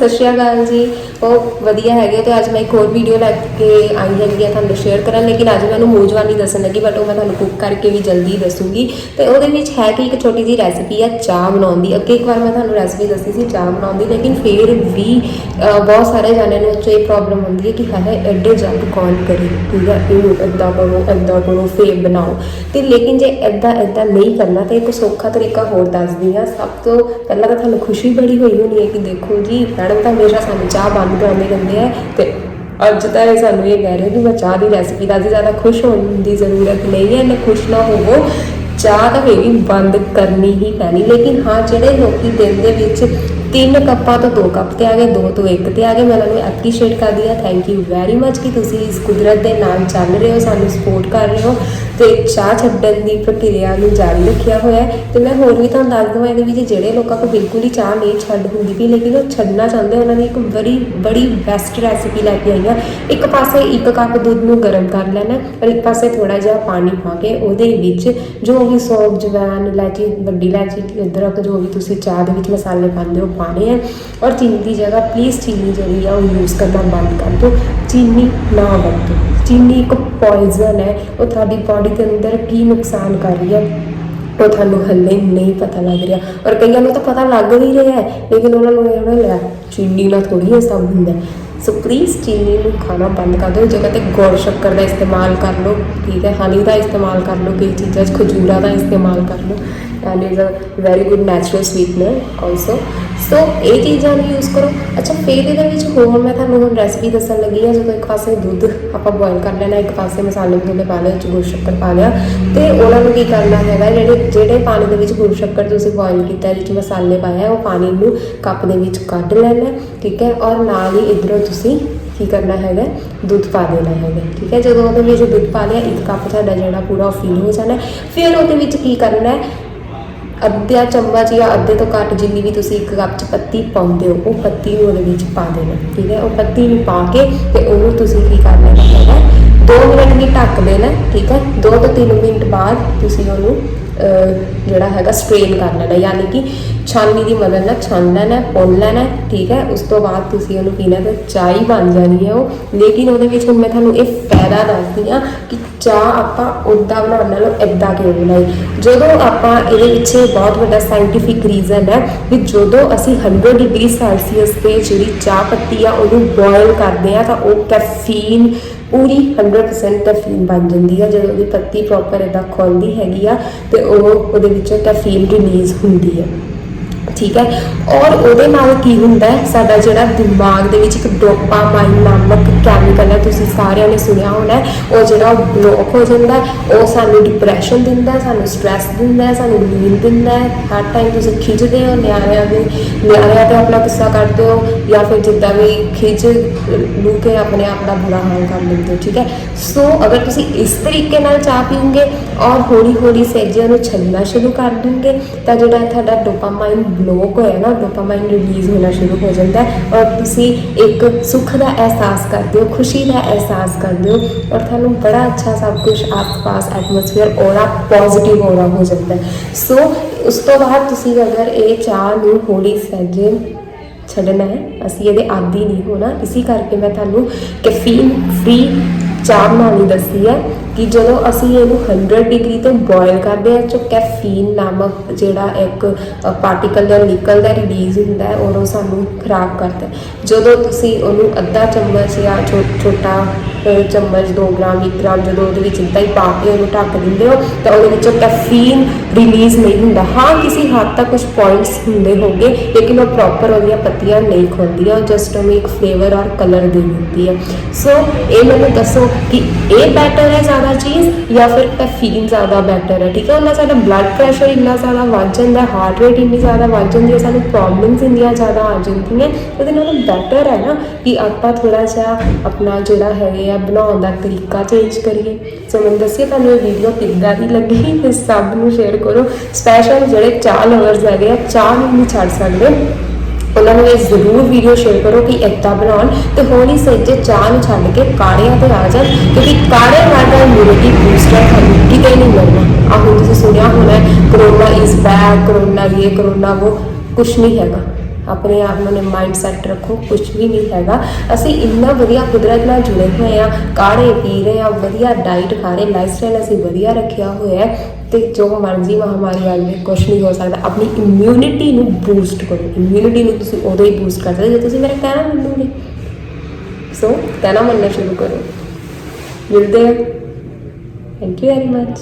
ਸਤਿ ਸ਼੍ਰੀ ਅਕਾਲ ਜੀ। ਉਹ ਵਧੀਆ ਹੈਗੇ ਤੇ ਅੱਜ ਮੈਂ ਇੱਕ ਹੋਰ ਵੀਡੀਓ ਲੈ ਕੇ ਆਈ ਹੈਗੀ ਆ ਤੁਹਾਨੂੰ ਸ਼ੇਅਰ ਕਰਨ ਲੇਕਿਨ ਅੱਜ ਮੈਂ ਉਹਨੂੰ ਮੂੰਜਵਾਨੀ ਦੱਸਣ ਲੱਗੀ ਬਟ ਉਹ ਮੈਂ ਤੁਹਾਨੂੰ ਕੁੱਕ ਕਰਕੇ ਵੀ ਜਲਦੀ ਦੱਸੂਗੀ। ਤੇ ਉਹਦੇ ਵਿੱਚ ਹੈ ਕਿ ਇੱਕ ਛੋਟੀ ਜੀ ਰੈਸਿਪੀ ਆ ਚਾਹ ਬਣਾਉਣ ਦੀ। ਅੱਗੇ ਇੱਕ ਵਾਰ ਮੈਂ ਤੁਹਾਨੂੰ ਰੈਸਿਪੀ ਦੱਸੀ ਸੀ ਚਾਹ ਬਣਾਉਣ ਦੀ, ਲੇਕਿਨ ਫਿਰ ਵੀ ਬਹੁਤ ਸਾਰੇ ਜਾਣਿਆਂ ਨੂੰ ਇਹ ਪ੍ਰੋਬਲਮ ਹੁੰਦੀ ਹੈ ਕਿ ਹਾਏ ਐਡੇ ਜਲਦ ਕੌਣ ਕਰੇ? ਠੀਕ ਹੈ ਇਹਨੂੰ ਏਦਾਂ ਕਰੋ ਏਦਾਂ ਕਰੋ, ਫੇਰ ਬਣਾਓ। ਤੇ ਲੇਕਿਨ ਜੇ ਏਦਾਂ ਏਦਾਂ ਨਹੀਂ ਕਰਨਾ ਤੇ ਇੱਕ ਸੌਖਾ ਤਰੀਕਾ ਹੋਰ ਦੱਸਦੀ ਆ ਸਭ ਤੋਂ ਪਹਿਲਾਂ ਤਾਂ ਤੁਹਾਨੂੰ ਖੁਸ਼ੀ ਬੜੀ ਹੋਈ ਹੋਣੀ ਹੈ ਕਿ ਦੇਖੋ ਜੀ, ਮੈਡਮ ਤਾਂ ਹਮੇਸ਼ਾ ਸਾਨੂੰ ਚਾਹ ਬੰਦ ਬਣਾਉਂਦੇ ਰਹਿੰਦੇ ਆ ਤੇ ਅੱਜ ਤਾਂ ਇਹ ਸਾਨੂੰ ਇਹ ਕਹਿ ਰਹੇ ਕਿ ਮੈਂ ਚਾਹ ਦੀ ਰੈਸਿਪੀ ਦੱਸਦੀ ਜ਼ਿਆਦਾ ਖੁਸ਼ ਹੋਣ ਦੀ ਜ਼ਰੂਰਤ ਨਹੀਂ ਹੈ, ਨਾ ਖੁਸ਼ ਨਾ ਹੋਵੋ। ਚਾਹ ਤਾਂ ਮੇਰੀ ਬੰਦ ਕਰਨੀ ਹੀ ਪੈਣੀ, ਲੇਕਿਨ ਹਾਂ, ਜਿਹੜੇ ਲੋਕੀ ਦਿਨ ਦੇ ਵਿੱਚ ਤਿੰਨ ਕੱਪਾਂ ਤੋਂ ਦੋ ਕੱਪ ਤੇ ਆ ਗਏ, ਦੋ ਤੋਂ ਇੱਕ ਤੇ ਆ ਗਏ। ਮੈਂ ਉਹਨਾਂ ਨੂੰ ਐਪਰੀਸ਼ੀਏਟ ਕਰਦੀ ਹਾਂ। ਥੈਂਕ ਯੂ ਵੈਰੀ ਮੱਚ ਕਿ ਤੁਸੀਂ ਇਸ ਕੁਦਰਤ ਦੇ ਨਾਲ ਚੱਲ ਰਹੇ ਹੋ, ਸਾਨੂੰ ਸਪੋਰਟ ਕਰ ਰਹੇ ਹੋ ਤੇ ਚਾਹ ਛੱਡਣ ਦੀ ਪ੍ਰਕਿਰਿਆ ਨੂੰ ਜਾਰੀ ਰੱਖਿਆ ਹੋਇਆ ਹੈ। ਤੇ ਮੈਂ ਹੋਰ ਵੀ ਤੁਹਾਨੂੰ ਦੱਸ ਦਵਾਂ ਇਹਦੇ ਵਿੱਚ ਜਿਹੜੇ ਲੋਕਾਂ ਕੋਲ ਬਿਲਕੁਲ ਹੀ ਚਾਹ ਨਹੀਂ ਛੱਡ ਹੁੰਦੀ ਵੀ ਲੇਕਿਨ ਉਹ ਛੱਡਣਾ ਚਾਹੁੰਦੇ ਉਹਨਾਂ ਨੇ ਇੱਕ ਬੜੀ ਬੜੀ ਬੈਸਟ ਰੈਸਿਪੀ ਲੈ ਕੇ ਆਈ ਆ। ਇੱਕ ਪਾਸੇ ਇੱਕ ਕੱਪ ਦੁੱਧ ਨੂੰ ਗਰਮ ਕਰ ਲੈਣਾ ਔਰ ਇੱਕ ਪਾਸੇ ਥੋੜਾ ਜਿਹਾ ਪਾਣੀ ਪਾ ਕੇ ਉਹਦੇ ਵਿੱਚ ਜੋ ਵੀ ਸੌਂਫ ਜਵੈਨ ਇਲਾਇਚੀ, ਵੱਡੀ ਇਲਾਇਚੀ, ਅਦਰਕ, ਜੋ ਵੀ ਤੁਸੀਂ ਚਾਹ ਦੇ ਵਿੱਚ ਮਸਾਲੇ ਪਾਉਂਦੇ ਹੋ ਪਾਣੇ ਹੈ ਔਰ ਚੀਨੀ ਦੀ ਜਗ੍ਹਾ ਪਲੀਜ਼ ਚੀਨੀ ਜਿਹੜੀ ਆ ਉਹ ਯੂਜ਼ ਕਰਨਾ ਬੰਦ ਕਰ ਦਿਓ। ਚੀਨੀ ਨਾ ਵਰਤੋ। ਚੀਨੀ ਇੱਕ ਪੋਇਜ਼ਨ ਹੈ। ਉਹ ਤੁਹਾਡੀ ਬਾਡੀ ਦੇ ਅੰਦਰ ਕੀ ਨੁਕਸਾਨ ਕਰ ਰਹੀ ਹੈ ਉਹ ਤੁਹਾਨੂੰ ਹੱਲੇ ਨਹੀਂ ਪਤਾ ਲੱਗ ਰਿਹਾ। ਔਰ ਕਈਆਂ ਨੂੰ ਤਾਂ ਪਤਾ ਲੱਗ ਵੀ ਰਿਹਾ ਹੈ, ਲੇਕਿਨ ਉਹਨਾਂ ਨੂੰ ਇਹ ਹੋਣਾ ਲੈ, ਚੀਨੀ ਨਾਲ ਥੋੜੀ ਇਹ ਸਭ ਹੁੰਦਾ ਸੋ ਪਲੀਜ਼ ਚੀਨੀ ਨੂੰ ਖਾਣਾ ਬੰਦ ਕਰ ਦਿਓ। ਜਗ੍ਹਾ ਤੇ ਗੁੜ ਸ਼ੱਕਰ ਦਾ ਇਸਤੇਮਾਲ ਕਰ ਲਓ, ਠੀਕ ਹੈ ਹਨੀ ਦਾ ਇਸਤੇਮਾਲ ਕਰ ਲਓ, ਕਈ ਚੀਜ਼ਾਂ 'ਚ ਖਜੂਰਾ ਦਾ ਇਸਤੇਮਾਲ ਕਰ ਲਓ। And is a very good natural sweetener also so ਇਹ ਚੀਜ਼ਾਂ ਨੂੰ ਯੂਜ਼ ਕਰੋ। ਅੱਛਾ ਫਿਰ ਇਹਦੇ ਵਿੱਚ ਹੋਰ ਮੈਂ ਤੁਹਾਨੂੰ ਹੁਣ ਰੈਸਪੀ ਦੱਸਣ ਲੱਗੀ ਹਾਂ। ਜਦੋਂ ਇੱਕ ਪਾਸੇ ਦੁੱਧ ਆਪਾਂ ਬੋਇਲ ਕਰ ਲੈਣਾ ਇੱਕ ਪਾਸੇ ਮਸਾਲੇ ਮਸੂਲੇ ਪਾ ਲਏ ਵਿੱਚ ਗੁੜ ਸ਼ੱਕਰ ਪਾ ਲਿਆ। ਤੇ ਉਹਨਾਂ ਨੂੰ ਕੀ ਕਰਨਾ ਹੈਗਾ ਜਿਹੜੇ ਜਿਹੜੇ ਪਾਣੀ ਦੇ ਵਿੱਚ ਗੁੜ ਸ਼ੱਕਰ ਤੁਸੀਂ ਬੋਇਲ ਕੀਤਾ ਹੈ, ਵਿੱਚ ਮਸਾਲੇ ਪਾਇਆ ਉਹ ਪਾਣੀ ਨੂੰ ਕੱਪ ਦੇ ਵਿੱਚ ਕੱਢ ਲੈਣਾ ਠੀਕ ਹੈ? ਔਰ ਨਾਲ ਹੀ ਇਧਰੋਂ ਤੁਸੀਂ ਕੀ ਕਰਨਾ ਹੈਗਾ ਦੁੱਧ ਪਾ ਦੇਣਾ ਹੈਗਾ ਠੀਕ ਹੈ? ਜਦੋਂ ਉਹਦੇ ਵਿੱਚ ਦੁੱਧ ਪਾ ਲਿਆ ਇੱਕ ਕੱਪ ਤੁਹਾਡਾ ਜਿਹੜਾ ਪੂਰਾ ਫਿਲ ਹੋ ਜਾਣਾ। ਫਿਰ ਉਹਦੇ ਵਿੱਚ ਕੀ ਕਰਨਾ ਹੈ ਅੱਧਾ ਚਮਚ ਜਾਂ ਅੱਧੇ ਤੋਂ ਘੱਟ ਜਿੰਨੀ ਵੀ ਤੁਸੀਂ ਇੱਕ ਕੱਪ ਚ ਪੱਤੀ ਪਾਉਂਦੇ ਹੋ, ਉਹ ਪੱਤੀ ਨੂੰ ਉਹਦੇ ਵਿੱਚ ਪਾ ਦੇਣਾ, ਠੀਕ ਹੈ? ਉਹ ਪੱਤੀ ਨੂੰ ਪਾ ਕੇ ਤੇ ਉਹਨੂੰ ਤੁਸੀਂ ਕੀ ਕਰਨਾ ਹੈਗਾ 2 ਮਿੰਟ ਲਈ ਢੱਕ ਦੇਣਾ, ਠੀਕ ਹੈ? 2 ਤੋਂ 3 ਮਿੰਟ ਬਾਅਦ ਤੁਸੀਂ ਉਹਨੂੰ ਜਿਹੜਾ ਹੈਗਾ ਸਟ੍ਰੇਨ ਕਰ ਲੈਣਾ ਯਾਨੀ ਕਿ ਛਾਨਣੀ ਦੀ ਮਦਦ ਨਾਲ ਛਾਨ ਲੈਣਾ ਹੈ, ਪੁੰਨ ਲੈਣਾ ਠੀਕ ਹੈ? ਉਸ ਤੋਂ ਬਾਅਦ ਤੁਸੀਂ ਉਹਨੂੰ ਪੀਣਾ ਤਾਂ ਚਾਹ ਹੀ ਬਣ ਜਾਣੀ ਹੈ ਉਹ। ਲੇਕਿਨ ਉਹਦੇ ਵਿੱਚ ਹੁਣ ਮੈਂ ਤੁਹਾਨੂੰ ਇਹ ਫਾਇਦਾ ਦੱਸਦੀ ਹਾਂ ਕਿ ਚਾਹ ਆਪਾਂ ਉੱਦਾਂ ਬਣਾਉਣ ਨਾਲੋਂ ਇਦਾਂ ਕਿਉਂ ਬਣਾਈ ਜਦੋਂ ਆਪਾਂ ਇਹਦੇ ਪਿੱਛੇ ਬਹੁਤ ਵੱਡਾ ਸਾਇੰਟੀਫਿਕ ਰੀਜ਼ਨ ਹੈ ਕਿ ਜਦੋਂ ਅਸੀਂ 100 ਡਿਗਰੀ ਸੈਲਸੀਅਸ ਤੇ ਜਿਹੜੀ ਚਾਹ ਪੱਤੀ ਆ ਉਹਨੂੰ ਬੋਇਲ ਕਰਦੇ ਆ ਤਾਂ ਉਹ ਕੈਫੀਨ ਪੂਰੀ 100% ਕੈਫੀਨ ਬਣ ਜਾਂਦੀ ਹੈ ਜਦੋਂ ਉਹਦੀ ਪੱਤੀ ਪ੍ਰੋਪਰ ਇਦਾਂ ਖੁੱਲਦੀ ਹੈਗੀ ਆ ਤੇ ਉਹ ਉਹਦੇ ਵਿੱਚੋਂ ਕੈਫੀਨ ਰਿਲੀਜ਼ ਹੁੰਦੀ ਹੈ ਠੀਕ ਹੈ? ਔਰ ਉਹਦੇ ਨਾਲ ਕੀ ਹੁੰਦਾ ਹੈ? ਸਾਡਾ ਜਿਹੜਾ ਦਿਮਾਗ ਦੇ ਵਿੱਚ ਇੱਕ ਡੋਪਾਮਾਈਨ ਨਾਮਕ ਕੈਮੀਕਲ ਹੈ, ਤੁਸੀਂ ਸਾਰਿਆਂ ਨੇ ਸੁਣਿਆ ਹੋਣਾ ਉਹ ਜਿਹੜਾ ਬਲੌਕ ਹੋ ਜਾਂਦਾ ਉਹ ਸਾਨੂੰ ਡਿਪਰੈਸ਼ਨ ਦਿੰਦਾ ਸਾਨੂੰ ਸਟ੍ਰੈਸ ਦਿੰਦਾ ਸਾਨੂੰ ਨੀਂਦ ਦਿੰਦਾ ਹਰ ਟਾਈਮ ਤੁਸੀਂ ਖਿੱਚਦੇ ਹੋ, ਨਿਆਣਿਆਂ ਦੇ ਨਿਆਰਿਆਂ ਤੇ ਆਪਣਾ ਗੁੱਸਾ ਕੱਢਦੇ ਹੋ ਜਾਂ ਫਿਰ ਜਿੱਦਾਂ ਵੀ ਖਿੱਚ ਲੂ ਕੇ ਆਪਣੇ ਆਪ ਦਾ ਬੁਰਾ ਹਾਲ ਕਰ ਲੈਂਦੇ ਹੋ, ਠੀਕ ਹੈ? ਸੋ ਅਗਰ ਤੁਸੀਂ ਇਸ ਤਰੀਕੇ ਨਾਲ ਚਾਹ ਪੀਓਗੇ ਔਰ ਹੌਲੀ ਹੌਲੀ ਸੇਜਿਆਂ ਨੂੰ ਛੱਲਣਾ ਸ਼ੁਰੂ ਕਰ ਦੂੰਗੇ, ਤਾਂ ਜਿਹੜਾ ਤੁਹਾਡਾ ਡੋਪਾਮਾਈਨ ਬਲੌਕ ਹੋਇਆ ਨਾ ਡੋਪਾਮਾਈਨ ਰਿਲੀਜ਼ ਹੋਣਾ ਸ਼ੁਰੂ ਹੋ ਜਾਂਦਾ ਹੈ। ਔਰ ਤੁਸੀਂ ਇੱਕ ਸੁੱਖ ਦਾ ਅਹਿਸਾਸ ਕਰਦੇ ਹੋ, ਖੁਸ਼ੀ ਦਾ ਅਹਿਸਾਸ ਕਰਦੇ ਹੋ ਔਰ ਤੁਹਾਨੂੰ ਬੜਾ ਅੱਛਾ ਸਭ ਕੁਝ ਆਸ-ਪਾਸ ਐਟਮੋਸਫੇਅਰ ਔਰਾ ਪੋਜ਼ਿਟਿਵ ਔਰਾ ਹੋ ਜਾਂਦਾ ਹੈ। ਸੋ ਉਸ ਤੋਂ ਬਾਅਦ ਤੁਸੀਂ ਅਗਰ ਇਹ ਚਾਹ ਨੂੰ ਹੌਲੀ ਸਹਿਜੇ ਛੱਡਣਾ ਹੈ, ਅਸੀਂ ਇਹਦੇ ਆਦੀ ਨਹੀਂ ਹੋਣਾ। ਇਸੇ ਕਰਕੇ ਮੈਂ ਤੁਹਾਨੂੰ ਕੈਫੀਨ ਫ੍ਰੀ ਚਾਹ ਬਣਾਉਣੀ ਦੱਸੀ ਹੈ ਕਿ ਜਦੋਂ ਅਸੀਂ ਇਹਨੂੰ 100 ਡਿਗਰੀ ਤੇ ਬੋਇਲ ਕਰਦੇ ਹਾਂ ਚੋ ਕੈਫੀਨ ਨਾਮਕ ਜਿਹੜਾ ਇੱਕ ਪਾਰਟੀਕਲ ਦਾ ਨਿਕਲਦਾ ਰਿਲੀਜ਼ ਹੁੰਦਾ ਹੈ ਔਰ ਉਹ ਸਾਨੂੰ ਖਰਾਬ ਕਰਦਾ ਜਦੋਂ ਤੁਸੀਂ ਉਹਨੂੰ ਅੱਧਾ ਚਮਚ ਜਾਂ ਛੋ- ਛੋਟਾ ਚਮਚ 2 ਗ੍ਰਾਮ 1 ਗ੍ਰਾਮ, ਜਦੋਂ ਉਹਦੇ ਵਿੱਚ ਇੱਦਾਂ ਹੀ ਪਾ ਕੇ ਉਹਨੂੰ ਢੱਕ ਦਿੰਦੇ ਹੋ, ਤਾਂ ਉਹਦੇ ਵਿੱਚੋਂ ਕੈਫੀਨ ਰਿਲੀਜ਼ ਨਹੀਂ ਹੁੰਦਾ। ਹਾਂ, ਕਿਸੇ ਹੱਦ ਤੱਕ ਕੁਝ ਪੁਆਇੰਟਸ ਹੁੰਦੇ ਹੋਗੇ ਲੇਕਿਨ ਉਹ ਪ੍ਰੋਪਰ ਉਹਦੀਆਂ ਪੱਤੀਆਂ ਨਹੀਂ ਖੁੱਲਦੀਆਂ ਉਹ ਜਸਟ ਉਹਨੂੰ ਇੱਕ ਫਲੇਵਰ ਔਰ ਕਲਰ ਦੇ ਦਿੰਦੀ ਹੈ। ਸੋ ਇਹ ਮੈਨੂੰ ਦੱਸੋ ਕਿ ਇਹ ਬੈਟਰ ਹੈ ਜ਼ਿਆਦਾ ਚੀਜ਼ ਜਾਂ ਫਿਰ ਕੈਫੀਨ ਜ਼ਿਆਦਾ ਬੈਟਰ ਹੈ? ਠੀਕ ਹੈ ਉਹਨਾਂ ਸਾਡਾ ਬਲੱਡ ਪ੍ਰੈਸ਼ਰ ਇੰਨਾ ਜ਼ਿਆਦਾ ਵੱਧ ਜਾਂਦਾ ਹਾਰਟ ਰੇਟ ਇੰਨੀ ਜ਼ਿਆਦਾ ਵੱਧ ਜਾਂਦੀ ਹੈ, ਸਾਨੂੰ ਪ੍ਰੋਬਲਮਸ ਇੰਨੀਆਂ ਜ਼ਿਆਦਾ ਆ ਜਾਂਦੀਆਂ, ਉਹਦੇ ਨਾਲ ਬੈਟਰ ਹੈ ਨਾ ਕਿ ਆਪਾਂ ਥੋੜਾ ਜਿਹਾ ਆਪਣਾ ਜਿਹੜਾ ਹੈਗੇ ਆ, ਬਣਾਉਣ ਦਾ ਤਰੀਕਾ ਚੇਂਜ ਕਰੀਏ। ਸੋ ਮੈਨੂੰ ਦੱਸਿਓ, ਤੁਹਾਨੂੰ ਇਹ ਵੀਡੀਓ ਕਿੱਦਾਂ ਦੀ ਲੱਗੀ? ਤੇ ਸਭ ਨੂੰ ਸ਼ੇਅਰ ਕਰੋ। ਸਪੈਸ਼ਲ ਜਿਹੜੇ ਚਾਹ ਲਵਰਸ ਹੈਗੇ ਆ, ਚਾਹ ਨੂੰ ਨਹੀਂ ਛੱਡ ਸਕਦੇ। ਉਹਨਾਂ ਨੂੰ ਇਹ ਜ਼ਰੂਰ ਵੀਡੀਓ ਸ਼ੇਅਰ ਕਰੋ ਕਿ ਇੱਦਾਂ ਬਣਾਉਣ। ਤੇ ਹੌਲੀ ਸਹਿਜੇ ਚਾਹ ਨੂੰ ਛੱਡ ਕੇ ਕਾੜਿਆਂ ਤੇ ਆ ਜਾਣ, ਕਿਉਂਕਿ ਕਾੜੇ ਨਾਲ ਤਾਂ ਇਮਿਊਨਿਟੀ ਬੂਸਟਰ ਤੁਹਾਨੂੰ ਕਿਤੇ ਨਹੀਂ ਮਿਲਣਾ ਆਹ ਹੁਣ ਤੁਸੀਂ ਸੁਣਿਆ ਹੋਣਾ ਕਰੋਨਾ ਇਜ਼ ਬੈਕ ਕਰੋਨਾ ਇਹ ਕਰੋਨਾ ਉਹ ਕੁਛ ਨਹੀਂ ਹੈਗਾ। ਆਪਣੇ ਆਪ ਨੂੰ ਮਾਈਂਡ ਸੈਟ ਰੱਖੋ ਕੁਝ ਵੀ ਨਹੀਂ ਹੈਗਾ। ਅਸੀਂ ਇੰਨਾ ਵਧੀਆ ਕੁਦਰਤ ਨਾਲ ਜੁੜੇ ਹੋਏ ਆ, ਕਾੜੇ ਪੀ ਰਹੇ ਆ, ਵਧੀਆ ਡਾਈਟ ਖਾ ਰਹੇ ਲਾਈਫ ਸਟਾਈਲ ਅਸੀਂ ਵਧੀਆ ਰੱਖਿਆ ਹੋਇਆ ਹੈ ਤੇ ਜੋ ਮਰਜ਼ੀ ਮਹਾਮਾਰੀ ਆ ਜਾਵੇ ਕੁਝ ਨਹੀਂ ਹੋ ਸਕਦਾ। ਆਪਣੀ ਇਮਿਊਨਿਟੀ ਨੂੰ ਬੂਸਟ ਕਰੋ। ਇਮਿਊਨਿਟੀ ਨੂੰ ਤੁਸੀਂ ਉਦੋਂ ਹੀ ਬੂਸਟ ਕਰ ਸਕਦੇ ਜੇ ਤੁਸੀਂ ਮੇਰਾ ਕਹਿਣਾ ਮੰਨੋਗੇ। ਸੋ ਕਹਿਣਾ ਮੰਨਣਾ ਸ਼ੁਰੂ ਕਰੋ। ਮਿਲਦੇ ਹਾਂ। Thank you very much